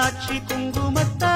Meenakshi குங்குமத்தா